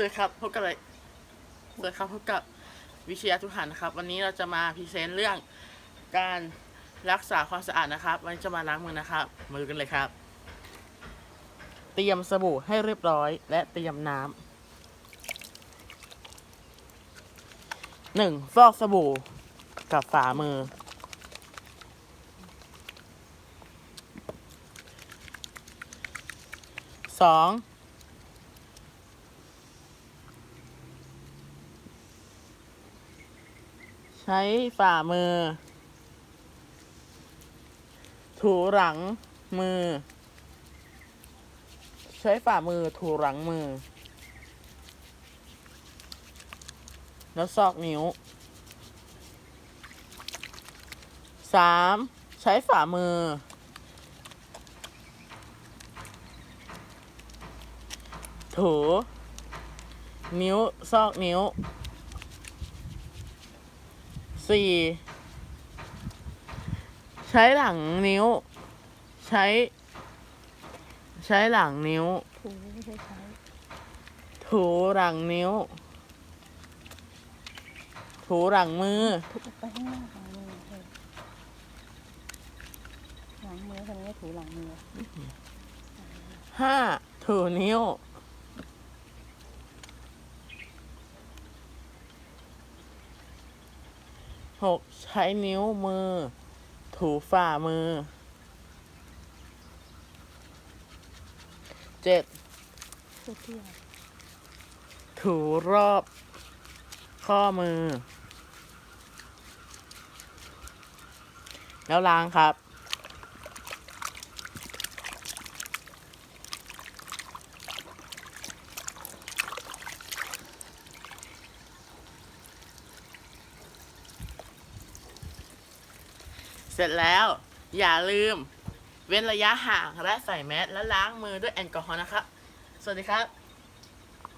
สวัสดีครับพบกับอะไรสวัสดีครับพบกับวิชยาทุหันนะครับ วันนี้เราจะมาพรีเซนต์เรื่องการรักษาความสะอาดนะครับ วันนี้จะมาล้างมือนะครับ มาดูกันเลยครับ เตรียมสบู่ให้เรียบร้อย และเตรียมน้ำหนึ่งฟอกสบู่กับฝ่ามือสอง ใช้ฝ่ามือ ถูหลังมือ ใช้ฝ่ามือถูหลังมือ แล้วซอกนิ้วสามใช้ฝ่ามือ ถู นิ้ว ซอกนิ้ว สี่ใช้หลังนิ้ว ใช้ ใช้หลังนิ้ว ถูไม่ใช่ใช้ถูหลังนิ้ว ถูหลังมือ ถูไปข้างหน้าของมือเออหลังมือทำไมไม่ถูหลังมือห้าถูนิ้ว หกใช้นิ้วมือ ถูฝ่ามือเจ็ดถูรอบ ข้อมือ แล้วล้างครับ เสร็จแล้วอย่าลืม เว้นระยะห่างและใส่แมสและล้างมือด้วยแอลกอฮอล์นะครับ สวัสดีครับ